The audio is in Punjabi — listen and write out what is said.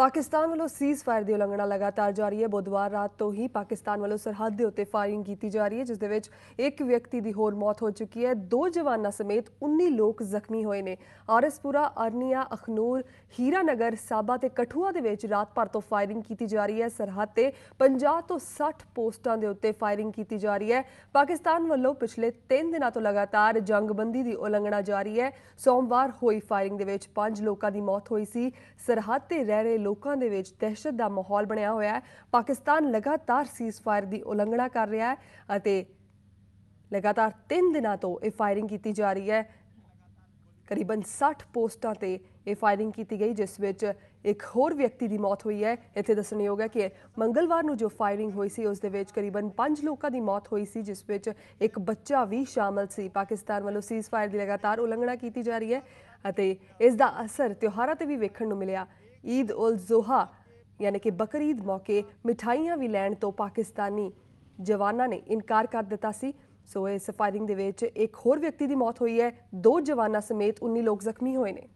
ਪਾਕਿਸਤਾਨ ਵੱਲੋਂ ਸੀਜ਼ ਫਾਇਰ ਦੀ ਉਲੰਘਣਾ ਲਗਾਤਾਰ ਜਾਰੀ ਹੈ। ਬੁੱਧਵਾਰ ਰਾਤ ਤੋਂ ਹੀ ਪਾਕਿਸਤਾਨ ਵੱਲੋਂ ਸਰਹੱਦ ਦੇ ਉੱਤੇ ਫਾਇਰਿੰਗ ਕੀਤੀ ਜਾ ਰਹੀ ਹੈ, ਜਿਸ ਦੇ ਵਿੱਚ ਇੱਕ ਵਿਅਕਤੀ ਦੀ ਹੋਰ ਮੌਤ ਹੋ ਚੁੱਕੀ ਹੈ। ਦੋ ਜਵਾਨਾਂ ਸਮੇਤ 19 ਲੋਕ ਜ਼ਖਮੀ ਹੋਏ ਨੇ। ਆਰਐਸਪੁਰਾ ਅਰਨੀਆ, ਅਖਨੂਰ, ਹੀਰਾਨਗਰ, ਸਾਬਾ ਤੇ ਕਠੂਆ ਦੇ ਵਿੱਚ ਰਾਤ ਭਰ ਤੋਂ ਫਾਇਰਿੰਗ ਕੀਤੀ ਜਾ ਰਹੀ ਹੈ। ਸਰਹੱਦ ਤੇ 50 ਤੋਂ 60 ਪੋਸਟਾਂ ਦੇ ਉੱਤੇ ਫਾਇਰਿੰਗ ਕੀਤੀ ਜਾ ਰਹੀ ਹੈ। ਪਾਕਿਸਤਾਨ ਵੱਲੋਂ ਪਿਛਲੇ 3 ਦਿਨਾਂ ਤੋਂ ਲਗਾਤਾਰ ਜੰਗਬੰਦੀ ਦੀ ਉਲੰਘਣਾ ਜਾਰੀ ਹੈ। ਸੋਮਵਾਰ ਹੋਈ ਫਾਇਰਿੰਗ ਦੇ ਵਿੱਚ 5 ਲੋਕਾਂ ਦੀ ਮੌਤ ਹੋਈ ਸੀ। ਸਰਹੱਦ ਤੇ ਰਹਿ ਰਹੇ ਲੋਕਾਂ ਦੇ ਵਿੱਚ ਦਹਿਸ਼ਤ ਦਾ ਮਾਹੌਲ ਬਣਿਆ ਹੋਇਆ ਹੈ। ਪਾਕਿਸਤਾਨ ਲਗਾਤਾਰ ਸੀਜ਼ਫਾਇਰ ਦੀ ਉਲੰਘਣਾ ਕਰ ਰਿਹਾ ਹੈ ਅਤੇ ਲਗਾਤਾਰ 3 ਦਿਨਾਂ ਤੋਂ ਇਹ ਫਾਇਰਿੰਗ ਕੀਤੀ ਜਾ ਰਹੀ ਹੈ। ਕਰੀਬਨ 60 ਪੋਸਟਾਂ ਤੇ ਇਹ ਫਾਇਰਿੰਗ ਕੀਤੀ ਗਈ, ਜਿਸ ਵਿੱਚ ਇੱਕ ਹੋਰ ਵਿਅਕਤੀ ਦੀ ਮੌਤ ਹੋਈ ਹੈ। ਇੱਥੇ ਦੱਸਣਯੋਗ ਹੈ ਕਿ ਮੰਗਲਵਾਰ ਨੂੰ ਜੋ ਫਾਇਰਿੰਗ ਹੋਈ ਸੀ, ਉਸ ਦੇ ਵਿੱਚ ਕਰੀਬਨ 5 ਲੋਕਾਂ ਦੀ ਮੌਤ ਹੋਈ ਸੀ, ਜਿਸ ਵਿੱਚ ਇੱਕ ਬੱਚਾ ਵੀ ਸ਼ਾਮਲ ਸੀ। ਪਾਕਿਸਤਾਨ ਵੱਲੋਂ ਸੀਜ਼ਫਾਇਰ ਦੀ ਲਗਾਤਾਰ ਉਲੰਘਣਾ ਕੀਤੀ ਜਾ ਰਹੀ ਹੈ ਅਤੇ ਇਸ ਦਾ ਅਸਰ ਤਿਉਹਾਰਾਂ ਤੇ ਵੀ ਵੇਖਣ ਨੂੰ ਮਿਲਿਆ। ਈਦ ਉਲ ਜ਼ੁਹਾ, ਯਾਨੀ ਕਿ ਬਕਰੀਦ ਮੌਕੇ ਮਿਠਾਈਆਂ ਵੀ ਲੈਣ ਤੋਂ ਪਾਕਿਸਤਾਨੀ ਜਵਾਨਾਂ ਨੇ ਇਨਕਾਰ ਕਰ ਦਿੱਤਾ ਸੀ। ਸੋ ਇਸ ਫਾਇਰਿੰਗ ਦੇ ਵਿੱਚ ਇੱਕ ਹੋਰ ਵਿਅਕਤੀ ਦੀ ਮੌਤ ਹੋਈ ਹੈ। ਦੋ ਜਵਾਨਾਂ ਸਮੇਤ 19 ਲੋਕ ਜ਼ਖਮੀ ਹੋਏ ਨੇ।